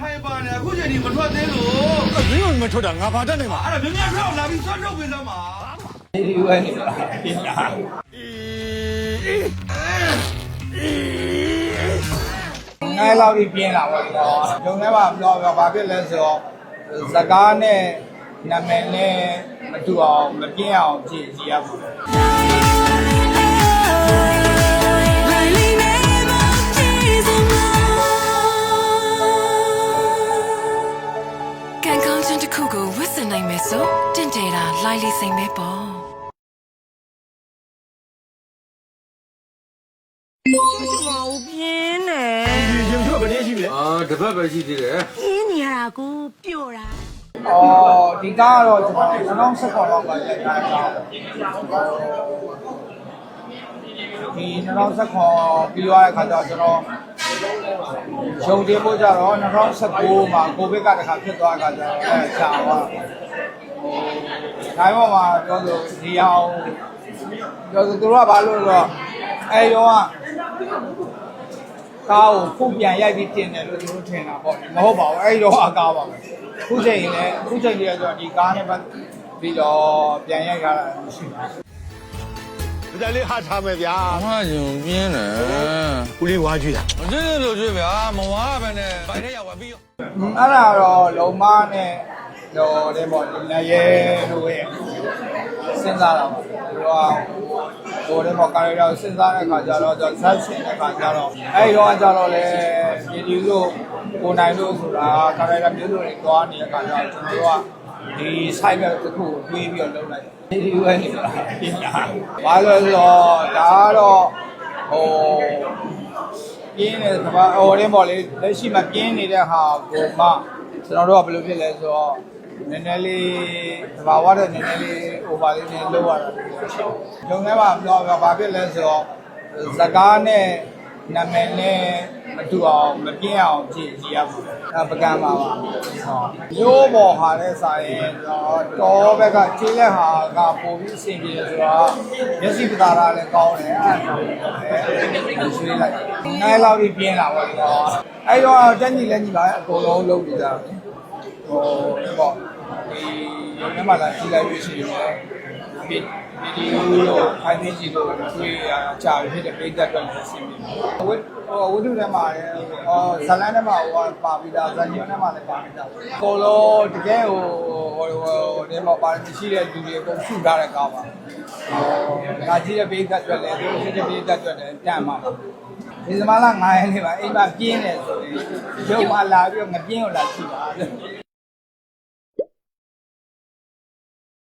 ထိုင်ပါနေအခုချိန်ဒီမထွက်သေးလို့မင်းကမထွက်တာငါဘာတတ်နေမှာအဲ့ဒါမြင်မြင်ထွက်အောင်လာပြီးဆွတ်ထုတ်ပေးစမ်းပါဒီဒီဝဲနေတာပြင်တာငိုင်းလောက်ပြီးပြင်းလာပါတော့ဂျုံထဲမှာပြောပြောဘာဖြစ်လဲဆိုတော့ဇကားနဲ့နာမည်နဲ့မတူအောင်မပြင်းအောင်ကြည့်ကြည့်ရပါက တင့်တယ်တာလိုက်လိစိမ့်မဲပေါ့မဟုတ်ပြင်းတယ်ဒီရင်ထွက်ဘယ်နည်းရှိလဲအာတစ်ပတ်ပဲရှိသေးတယ်ပြင်းနေရတာကိုပျော့တာအော်ဒီကားကတော့ကျွန်တော်2019လောက်ကရိုက်ထားတာဒီ2019ပြီးသွားတဲ့ခါကျတော့ကျွန်တော်ရုံတင်ဖို့ကြတော့2019မှာကိုဗစ်ကတခါဖြစ်သွားတဲ့ခါကျတော့အဲချာသွား ဟိုတိုင်းပေါ်မှာပြောလို့ဒီအောင်ပြောဆိုသူတို့ကဘာလို့လဲဆိုတော့အဲရောကကားကိုခုပြန်ရိုက်ပြီးတင်တယ်လို့သူတို့ထင်တာပေါ့မဟုတ်ပါဘူးအဲဒီတော့အကားပါပဲခုချိန်လည်းခုချိန်ကြီးဆိုတော့ဒီကားနဲ့ပတ်ပြီးတော့ပြန်ရိုက်ကြတာမရှိပါဘူးဒါလေးဟာထားမယ်ဗျာအမဂျုံပြင်းတယ်ဦးလေးဝါကြည့်တာမကြည့်လို့ကြည့်ဗျာမဝါပဲနဲ့ဘိုင်ထဲရောက်ပါပြီးအဲ့ဒါတော့လုံမနဲ့ တော့တဲ့ပေါ့ဒီနရဲတို့ရဲ့စဉ်းစားတာပါသူကဟိုတဲ့ပေါ့ကာရီတာကိုစဉ်းစားတဲ့ခါကျတော့ဇက်ရှင်တဲ့ခါကျတော့အဲ့ဒီတော့ကျတော့လေဒီဒီလို့ကိုနိုင်လို့ဆိုတာကာရီတာမျိုးစုံတွေတွားနေတဲ့ခါကျတော့ကျွန်တော်တို့ကဒီ site ဘက်တစ်ခုကိုတွေးပြီးတော့လုပ်လိုက်တယ်ဒီဝဲနေတာပြင်တာဘာလို့လဲဆိုတော့ဒါကတော့ဟိုပြင်းနေတဲ့သဘာဟိုတင်းပေါ့လေလက်ရှိမှာပြင်းနေတဲ့ဟာကိုမှကျွန်တော်တို့ကဘယ်လိုဖြစ်လဲဆိုတော့ နည်းနည်းလေးသဘာဝတဲ့နည်းနည်းလေး over လေးနဲ့လောက်ရတာ။ဂျုံထဲမှာပြောပြောဘာဖြစ်လဲဆိုတော့ဇကားနဲ့နာမည်နဲ့မတူအောင်မပြင်းအောင်ကြည့်ကြည့်ရပါအဲပကံပါပါ။ဟောရိုးပေါ်ဟာတဲ့စာရင်တော့ဘက်ကခြေလက်ဟာကပိုပြီးအဆင်ပြေတယ်ဆိုတော့မျက်စိပသာရလည်းကောင်းတယ်အဲ့ဒါကိုရွှေ့လိုက်နိုင်လောက်ပြီးပြင်းလာပါတော့အဲ့တော့တက်ညီလက်ညီပါအကုန်လုံးလုံးနေကြဟိုပေါ့ ဒီရုံထဲမှာလာကြည့်လိုက်လို့ရှိရင်ဒီဒီဒီလိုဖိုင်သေးကြည့်လို့တွေ့ရကြာပြီဖြစ်တဲ့ပိတ်သက်တော့လည်းဆင်းပြီဝိဟိုဝိတုထဲမှာဟောဇလန်းထဲမှာဟိုပါပြီးသားဇန်ညွန်းထဲမှာလည်းပါပြီးသားအကုန်လုံးတကယ်ဟိုဟိုဟိုဒီမှာပါရှိတဲ့လူတွေအကုန်စုထားတဲ့ကားပါဟိုဒါကြည့်တဲ့ပိတ်သက်အတွက်လည်းဒီရှိတဲ့ပိတ်သက်အတွက်လည်းတန်ပါပါဒီစမလာ9ရက်နေပါအိမ်မှာပြင်းတယ်ဆိုရင်ရုပ်မလာပြီးတော့ငပြင်းကိုလာကြည့်ပါ